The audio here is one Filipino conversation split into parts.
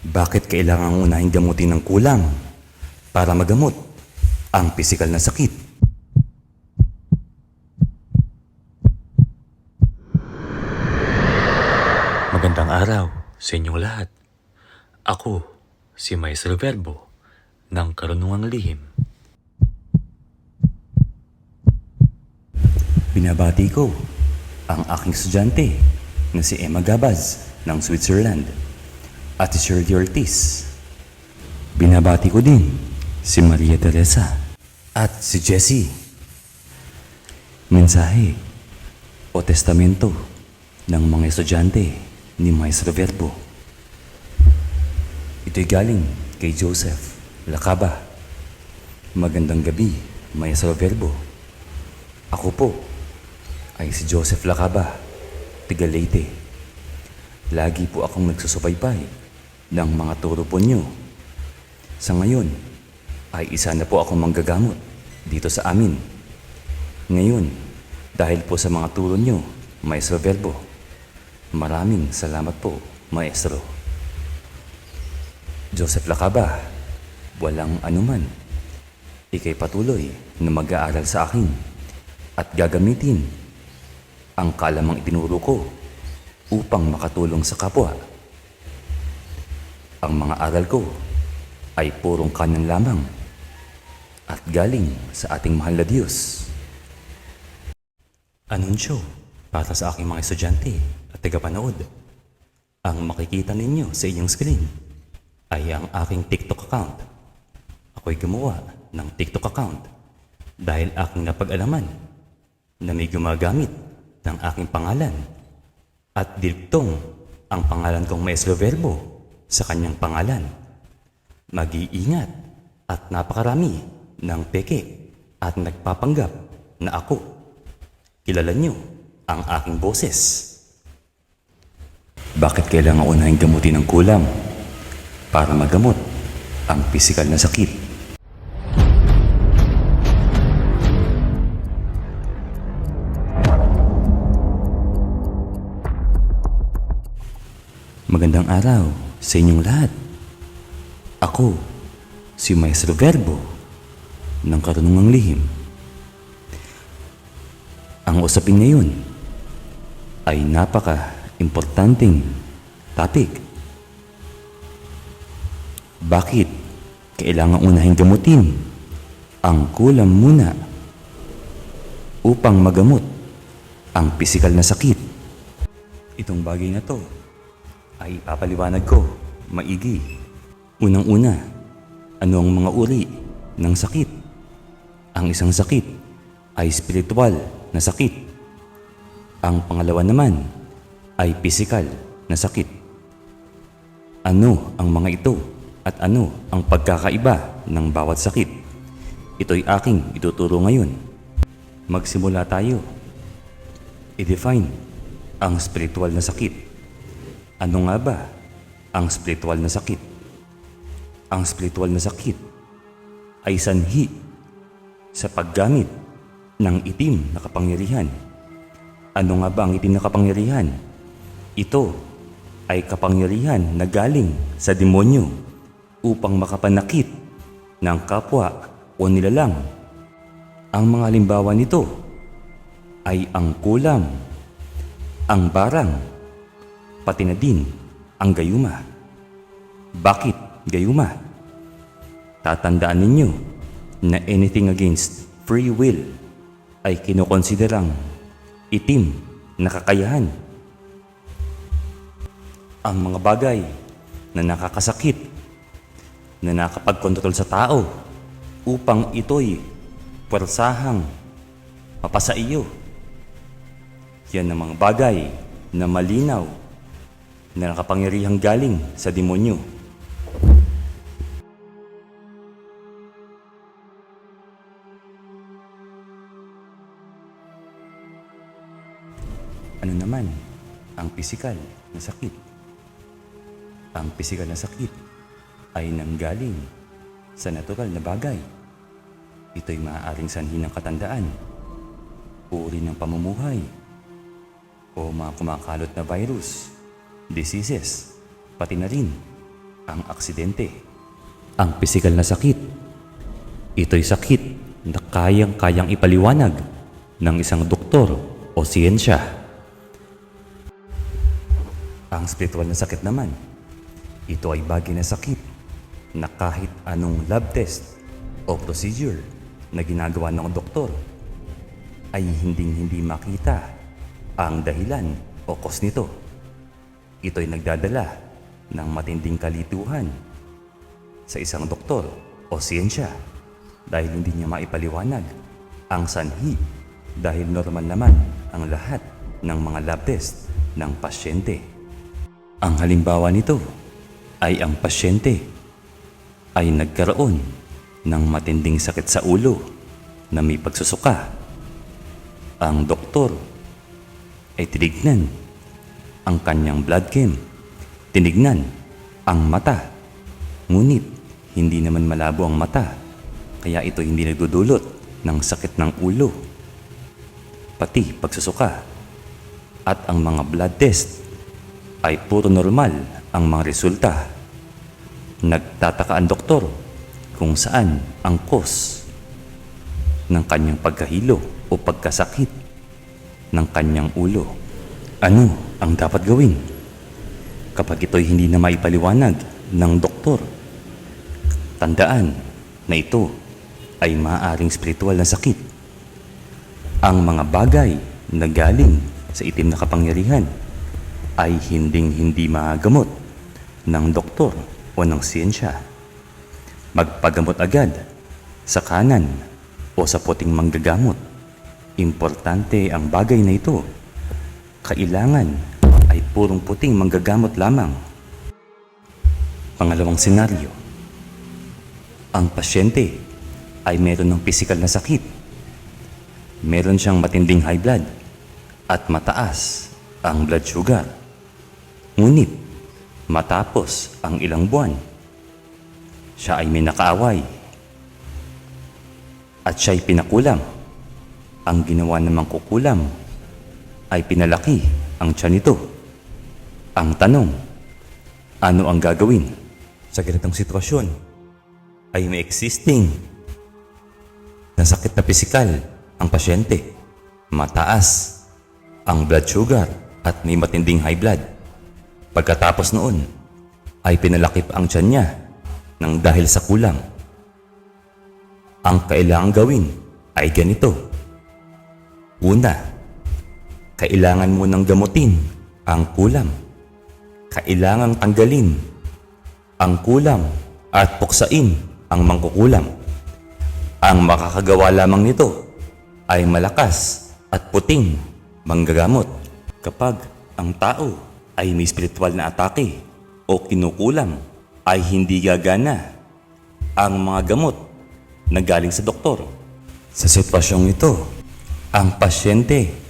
Bakit kailangang unahin gamutin ng kulang para magamot ang pisikal na sakit? Magandang araw sa inyong lahat. Ako, si Maestro Verbo ng Karunungang Lihim. Binabati ko ang aking estudyante na si Emma Gabaz ng Switzerland at si Shirley Ortiz. Binabati ko din si Maria Teresa at si Jessie. Mensahe o testamento ng mga estudyante ni Maestro Verbo. Ito'y galing kay Joseph Lakaba. Magandang gabi, Maestro Verbo. Ako po ay si Joseph Lacaba, tiga. Lagi po akong nagsusubaybay ng mga turo po nyo. Sa ngayon, ay isa na po akong manggagamot dito sa amin. Ngayon, dahil po sa mga turo nyo, Maestro Verbo, maraming salamat po, Maestro. Joseph Lacaba, walang anuman. Ikay patuloy na mag-aaral sa akin at gagamitin ang kalamang itinuro ko upang makatulong sa kapwa. Ang mga aral ko ay purong kanyang lamang at galing sa ating mahal na Diyos. Anunsyo para sa aking mga estudyante at tagapanood. Ang makikita ninyo sa inyong screen ay ang aking TikTok account. Ako'y gumawa ng TikTok account dahil aking napag-alaman na may gumagamit ng aking pangalan at diltong ang pangalan kong Maestro Verbo sa kanyang pangalan. Mag-iingat at napakarami ng peke at nagpapanggap na ako. Kilala niyo ang aking boses. Bakit kailangan unahin gamutin ng kulam para magamot ang pisikal na sakit? Magandang araw sa inyong lahat. Ako, si Maestro Verbo ng Karunungang Lihim. Ang usapin ngayon ay napaka-importanting topic. Bakit kailangan unahin gamutin ang kulam muna upang magamot ang pisikal na sakit? Itong bagay na to ay ipapaliwanag ko maigi. Unang-una, ano ang mga uri ng sakit? Ang isang sakit ay spiritual na sakit. Ang pangalawa naman ay pisikal na sakit. Ano ang mga ito at ano ang pagkakaiba ng bawat sakit? Ito'y aking ituturo ngayon. Magsimula tayo. I-define ang spiritual na sakit. Ano nga ba ang spiritual na sakit? Ang spiritual na sakit ay sanhi sa paggamit ng itim na kapangyarihan. Ano nga ba ang itim na kapangyarihan? Ito ay kapangyarihan na galing sa demonyo upang makapanakit ng kapwa o nilalang. Ang mga halimbawa nito ay ang kulam, ang barang, pati na din ang gayuma. Bakit gayuma? Tatandaan ninyo na anything against free will ay kinukonsiderang itim na kakayahan. Ang mga bagay na nakakasakit, na nakapagkontrol sa tao upang ito'y pwersahang mapasa iyo. Yan ang mga bagay na malinaw na nakapangyarihang galing sa demonyo. Ano naman ang pisikal na sakit? Ang pisikal na sakit ay nanggaling sa natural na bagay. Ito'y maaaring sanhi ng katandaan, uri ng pamumuhay, o mga kumakalot na virus, diseases, pati na rin ang aksidente. Ang pisikal na sakit. Ito'y sakit na kayang-kayang ipaliwanag ng isang doktor o siyensya. Ang spiritual na sakit naman, ito ay bagay na sakit na kahit anong lab test o procedure na ginagawa ng doktor ay hinding-hindi makita ang dahilan o cause nito. Ito'y nagdadala ng matinding kalituhan sa isang doktor o siyensya dahil hindi niya maipaliwanag ang sanhi dahil normal naman ang lahat ng mga lab test ng pasyente. Ang halimbawa nito ay ang pasyente ay nagkaroon ng matinding sakit sa ulo na may pagsusuka. Ang doktor ay tinignan ang kanyang blood chem. Tinignan ang mata. Ngunit hindi naman malabo ang mata. Kaya ito hindi nagdudulot ng sakit ng ulo. Pati pagsusuka. At ang mga blood test ay puro normal ang mga resulta. Nagtataka ang doktor kung saan ang cause ng kanyang pagkahilo o pagkasakit ng kanyang ulo. Ano ang dapat gawin kapag ito'y hindi na maipaliwanag ng doktor? Tandaan na ito ay maaaring spiritual na sakit. Ang mga bagay na galing sa itim na kapangyarihan ay hinding-hindi magamot ng doktor o ng siyensya. Magpagamot agad sa kanan o sa puting manggagamot. Importante ang bagay na ito. Kailangan ay purong puting manggagamot lamang. Pangalawang senaryo. Ang pasyente ay meron ng pisikal na sakit. Meron siyang matinding high blood at mataas ang blood sugar. Ngunit matapos ang ilang buwan, siya ay may nakaaway at siya'y pinakulam. Ang ginawa namang kukulam ay pinalaki ang tiyan nito. Ang tanong, ano ang gagawin sa ganitong sitwasyon? Ay may existing na sakit na pisikal ang pasyente. Mataas ang blood sugar at may matinding high blood. Pagkatapos noon, ay pinalaki pa ang tiyan niya ng dahil sa kulang. Ang kailangang gawin ay ganito. Una, kailangan mo nang gamutin ang kulam. Kailangang tanggalin ang kulam at puksain ang mangkukulam. Ang makakagawa lamang nito ay malakas at puting manggagamot kapag ang tao ay may spiritual na atake o kinukulam ay hindi gagana ang mga gamot na galing sa doktor. Sa sitwasyong ito, ang pasyente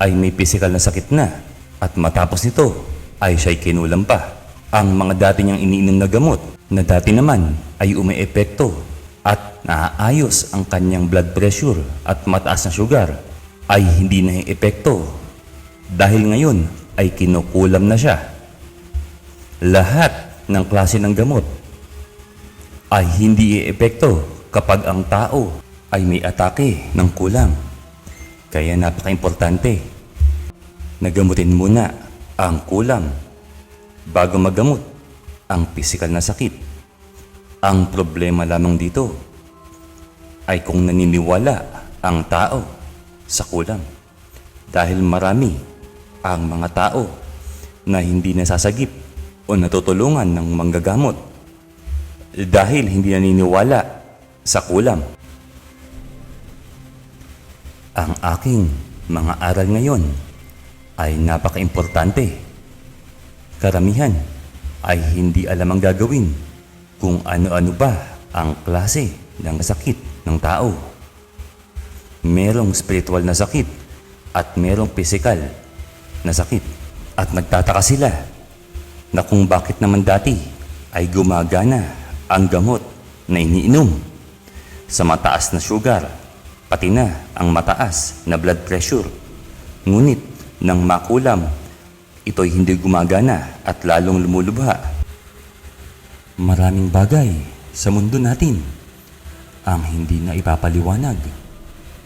ay may pisikal na sakit na at matapos nito ay siya'y kinulam pa. Ang mga dati niyang iniinom na gamot na dati naman ay umeepekto at naaayos ang kanyang blood pressure at mataas na sugar ay hindi na epekto dahil ngayon ay kinukulam na siya. Lahat ng klase ng gamot ay hindi epekto kapag ang tao ay may atake ng kulang. Kaya napaka-importante na gamutin muna ang kulang bago magamot ang pisikal na sakit. Ang problema lamang dito ay kung naniniwala ang tao sa kulang. Dahil marami ang mga tao na hindi nasasagip o natutulungan ng manggagamot dahil hindi naniniwala sa kulam. Ang aking mga aral ngayon ay napaka-importante. Karamihan ay hindi alam ang gagawin kung ano-ano ba ang klase ng sakit ng tao. Merong spiritual na sakit at merong physical na sakit. At nagtataka sila na kung bakit naman dati ay gumagana ang gamot na iniinom sa mataas na sugar, pati na ang mataas na blood pressure. Ngunit nang makulam, ito'y hindi gumagana at lalong lumulubha. Maraming bagay sa mundo natin ang hindi na ipapaliwanag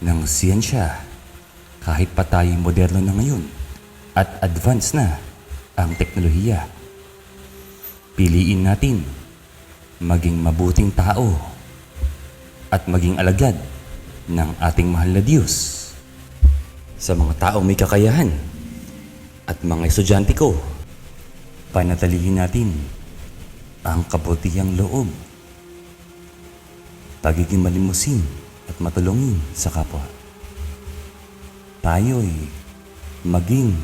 ng siyensya kahit pa tayo moderno na ngayon at advance na ang teknolohiya. Piliin natin maging mabuting tao at maging alagad ng ating mahal na Diyos. Sa mga taong may kakayahan at mga estudyante ko, panatilihin natin ang kabutihang loob, pagiging malimusin at matulungin sa kapwa. Tayo'y maging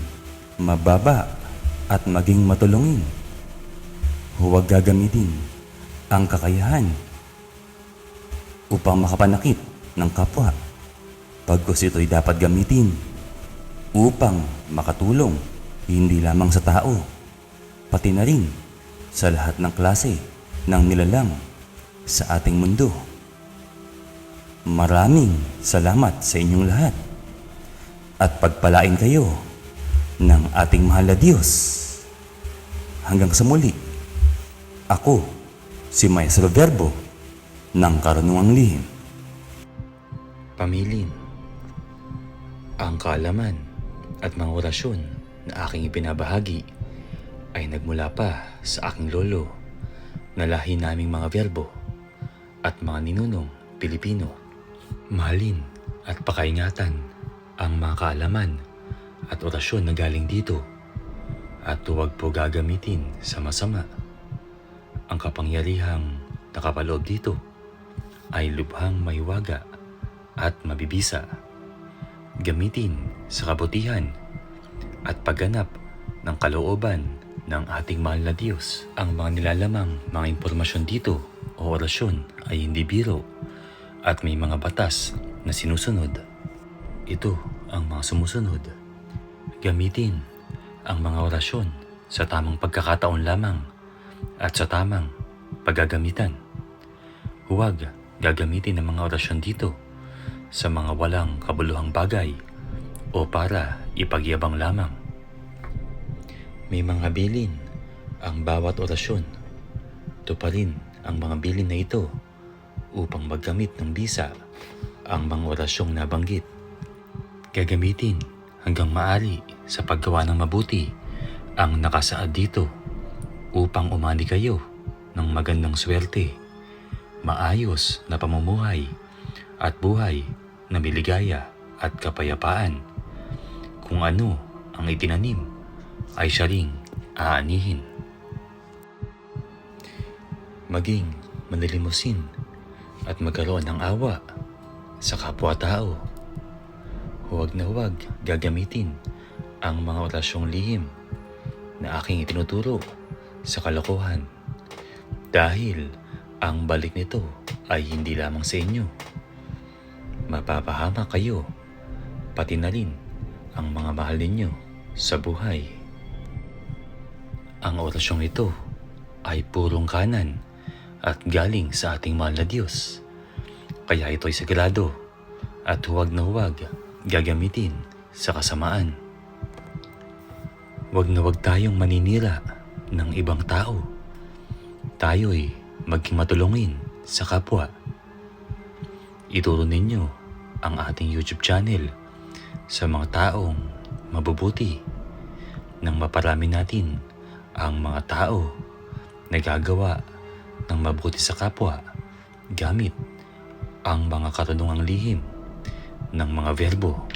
mababa at maging matulungin. Huwag gagamitin ang kakayahan upang makapanakit ng kapwa. Pagkos ito'y dapat gamitin upang makatulong hindi lamang sa tao, pati na rin sa lahat ng klase ng nilalang sa ating mundo. Maraming salamat sa inyong lahat at pagpalain kayo ng ating mahal na Diyos. Hanggang sa muli, ako si Maestro Verbo ng Karunungang Lihim. Pamilin. Ang kaalaman at mga orasyon na aking ipinabahagi ay nagmula pa sa aking lolo na lahi naming mga verbo at mga ninunong Pilipino. Mahalin at pakaingatan ang mga kaalaman at orasyon na galing dito at huwag po gagamitin sa masama. Ang kapangyarihang nakapaloob dito ay lubhang maywaga at mabibisa. Gamitin sa kabutihan at pagganap ng kalooban ng ating mahal na Diyos. Ang mga nilalamang mga impormasyon dito o orasyon ay hindi biro at may mga batas na sinusunod. Ito ang mga sumusunod. Gamitin ang mga orasyon sa tamang pagkakataon lamang at sa tamang paggagamitan. Huwag gagamitin ang mga orasyon dito sa mga walang kabuluhang bagay o para ipagyabang lamang. May mga bilin ang bawat orasyon. Tuparin ang mga bilin na ito upang maggamit ng bisa ang mga orasyong nabanggit. Gagamitin hanggang maari sa paggawa ng mabuti ang nakasaad dito upang umani kayo ng magandang swerte, maayos na pamumuhay at buhay na miligaya at kapayapaan. Kung ano ang itinanim ay siya ring aanihin. Maging manilimusin at magkaroon ng awa sa kapwa-tao. Huwag na huwag gagamitin ang mga orasyong lihim na aking itinuturo sa kalokohan dahil ang balik nito ay hindi lamang sa inyo. Mapapahama kayo, pati na rin ang mga mahal ninyo sa buhay. Ang orasyong ito ay purong kanan at galing sa ating mahal na Diyos. Kaya ito'y sagrado at huwag na huwag gagamitin sa kasamaan. Huwag na huwag tayong maninira ng ibang tao. Tayo'y maging matulungin sa kapwa. Ituro ninyo ang ating YouTube channel sa mga taong mabubuti nang maparami natin ang mga tao na gagawa ng mabuti sa kapwa gamit ang mga karunungang lihim ng mga verbo